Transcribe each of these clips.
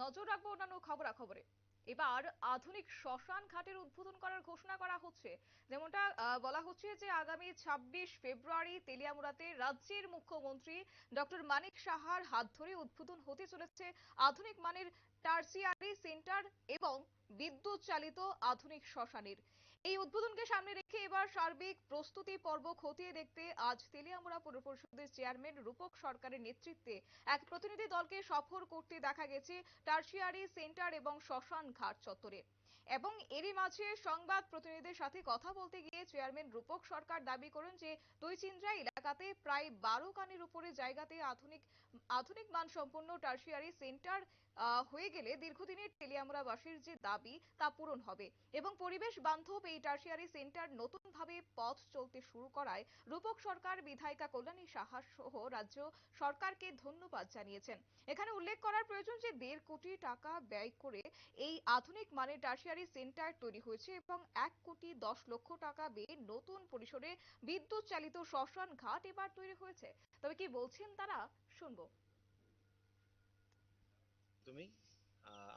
নজর রাখব অন্যান্য খবরাখবরে। এবার আধুনিক শ্মশান ঘাটের উদ্বোধন করার ঘোষণা করা হচ্ছে। যেমনটা বলা হচ্ছে যে আগামী ছাব্বিশ ফেব্রুয়ারি তেলিয়ামুড়াতে রাজ্যের মুখ্যমন্ত্রী ডক্টর মানিক সাহার হাত ধরে উদ্বোধন হতে চলেছে আধুনিক মানের টার্সিয়ারি সেন্টার এবং বিদ্যুৎ চালিত আধুনিক শ্মশানের। এই উদ্বোধনকে সামনে রেখে এবার সার্বিক প্রস্তুতি পর্ব খতিয়ে দেখতে আজ তেলিয়ামুড়া পৌর পরিষদের চেয়ারম্যান রূপক সরকারের নেতৃত্বে এক প্রতিনিধি দলকে সফর করতে দেখা গেছে টার্সিয়ারি সেন্টার এবং শ্মশান ঘাট চত্বরে। এবং এরই মাঝে সংবাদ প্রতিনিধিদের সাথে কথা বলতে গিয়ে চেয়ারম্যান রূপক সরকার দাবি করেন যে দইচিন্দ্রা এলাকাতে প্রায় বারো কানের উপরে জায়গাতে আধুনিক আধুনিক মানসম্পন্ন টার্সিয়ারি সেন্টার হয়ে গেলে দীর্ঘদিনের তেলিয়ামুড়াবাসীর যে দাবি, তা পূরণ হবে এবং পরিবেশ বান্ধব এই টার্সিয়ারি সেন্টার নতুনভাবে পথ চলতে শুরু করায় রূপক সরকার, বিধায়িকা কল্যাণী সাহা সহ রাজ্য সরকারকে ধন্যবাদ জানিয়েছেন। এখানে উল্লেখ করার প্রয়োজন যে দেড় কোটি টাকা ব্যয় করে এই আধুনিক মানের টার্সিয়ারি সেন্টার তৈরি হয়েছে এবং এক কোটি দশ লক্ষ টাকা ব্যয়ে নতুন পরিসরে বিদ্যুৎ চালিত শ্মশান ঘাট এবার তৈরি হয়েছে। তবে কি বলছেন তারা? শুনব। তুমি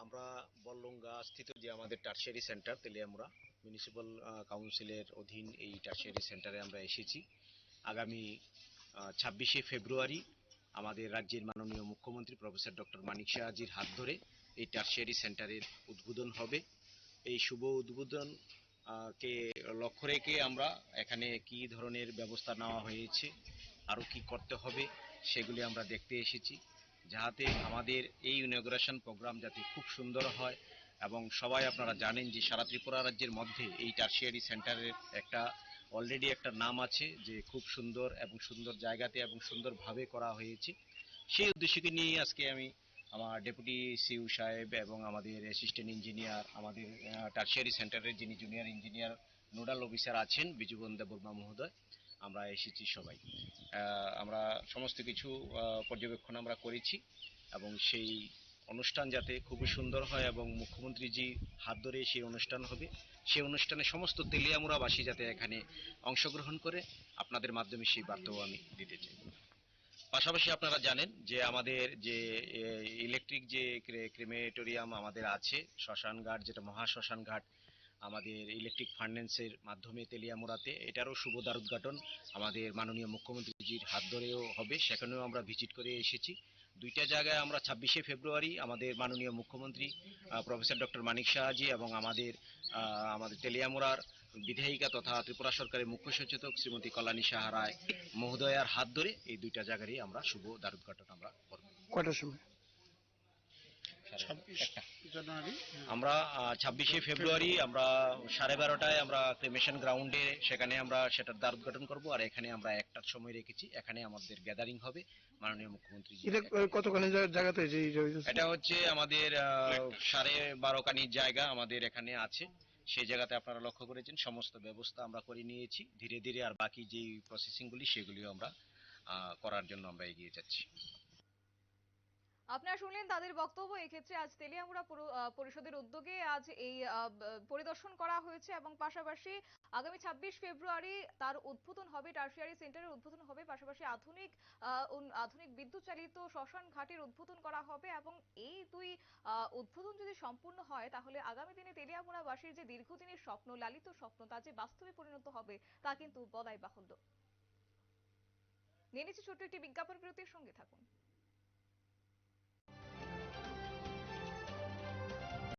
আমরা বল্লঙ্গা স্থিত যে আমাদের টার্সিয়ারি সেন্টার তেলিয়ামুড়া মিউনিসিপ্যাল কাউন্সিলের অধীন এই টার্সিয়ারি সেন্টারে আমরা এসেছি। আগামী ছাব্বিশে ফেব্রুয়ারি আমাদের রাজ্যের মাননীয় মুখ্যমন্ত্রী প্রফেসর ডক্টর মানিক শাহজির হাত ধরে এই টার্সিয়ারি সেন্টারের উদ্বোধন হবে। এই শুভ উদ্বোধন কে লক্ষ্য রেখে আমরা এখানে কি ধরনের ব্যবস্থা নেওয়া হয়েছে আরও কি করতে হবে, সেগুলি আমরা দেখতে এসেছি। যাতে আমাদের এই ইনগ্রেশন প্রোগ্রাম যাতে খুব সুন্দর হয় এবং সবাই আপনারা জানেন যে সারা ত্রিপুরা রাজ্যের মধ্যে এই টার্সিয়ারি সেন্টারের একটা অলরেডি একটা নাম আছে যে খুব সুন্দর এবং সুন্দর জায়গাতে এবং সুন্দরভাবে করা হয়েছে। সেই উদ্দেশ্যকে নিয়ে আজকে আমি আমার ডেপুটি সিউ সাহেব এবং আমাদের অ্যাসিস্ট্যান্ট ইঞ্জিনিয়ার আমাদের টার্সিয়ারি সেন্টারের যিনি জুনিয়র ইঞ্জিনিয়ার নোডাল অফিসার আছেন বিজুবন দেববর্মা মহোদয়। আমরা এসেছি সবাই। আমরা সমস্ত কিছু পর্যবেক্ষণ আমরা করেছি এবং সেই অনুষ্ঠান যাতে খুবই সুন্দর হয় এবং মুখ্যমন্ত্রীজি হাত ধরে সেই অনুষ্ঠান হবে, সেই অনুষ্ঠানে সমস্ত তেলিয়ামুড়াবাসী যাতে এখানে অংশগ্রহণ করে, আপনাদের মাধ্যমে সেই বার্তাও আমি দিতে চাই। পাশাপাশি আপনারা জানেন যে আমাদের যে ইলেকট্রিক যে ক্রিমেটোরিয়াম আমাদের আছে, শ্মশান ঘাট, যেটা মহা শ্মশান ঘাট আমাদের ইলেকট্রিক ফাইন্যান্সের মাধ্যমে তেলিয়ামুড়াতে। এটারও শুভ দ্বার উদ্ঘাটন আমাদের মাননীয় মুখ্যমন্ত্রীজির হাত ধরেও হবে, সেখানেও আমরা ভিজিট করে এসেছি। দুইটা জায়গায় আমরা ছাব্বিশে ফেব্রুয়ারি আমাদের মাননীয় মুখ্যমন্ত্রী প্রফেসর ডক্টর মানিক শাহজি এবং আমাদের আমাদের তেলিয়ামুড়ার বিধায়িকা তথা ত্রিপুরা সরকারের মুখ্য সচেতক শ্রীমতী কল্যাণী সাহা রায় মহোদয়ার হাত ধরে এই দুইটা জায়গারই আমরা শুভ দ্বার উদ্ঘাটন আমরা করব। কটার সময়? আমরা ছাব্বিশে ফেব্রুয়ারি আমরা সাড়ে বারোটায় আমরা ক্রিমেশন গ্রাউন্ডে সেখানে আমরা সেটার দ্বার উদ্ঘাটন করব। আর এখানে আমরা একটার সময় রেখেছি। এখানে আমাদের গ্যাদারিং হবে। মাননীয় মুখ্যমন্ত্রী কতখানি জায়গাতে এটা হচ্ছে আমাদের আহ, সাড়ে বারো কানির জায়গা আমাদের এখানে আছে। সেই জায়গাতে আপনারা লক্ষ্য করেছেন সমস্ত ব্যবস্থা আমরা করে নিয়েছি। ধীরে ধীরে আর বাকি যে প্রসেসিংগুলি সেগুলিও আমরা আহ, করার জন্য আমরা এগিয়ে যাচ্ছি। আপনারা শুনলেন তাদের বক্তব্য। এক্ষেত্রে আজ তেলিয়ামুড়া পরিষদের উদ্যোগে আজ এই পরিদর্শন করা হয়েছে এবং পাশাপাশি আগামী ছাব্বিশ ফেব্রুয়ারি তার উদ্বোধন হবে, টার্সিয়ারি সেন্টারের উদ্বোধন হবে, পাশাপাশি আধুনিক আধুনিক বিদ্যুৎ চালিত শ্মশান ঘাটের উদ্বোধন করা হবে এবং এই দুই উদ্বোধন যদি সম্পূর্ণ হয়, তাহলে আগামী দিনে তেলিয়ামুড়াবাসীর যে দীর্ঘদিনের স্বপ্ন, লালিত স্বপ্ন তা যে বাস্তবে পরিণত হবে, তা কিন্তু বলাই বাহুল্য। নিয়ে নিচ্ছি ছোট্ট একটি বিজ্ঞাপন বিরতির সঙ্গে থাকুন।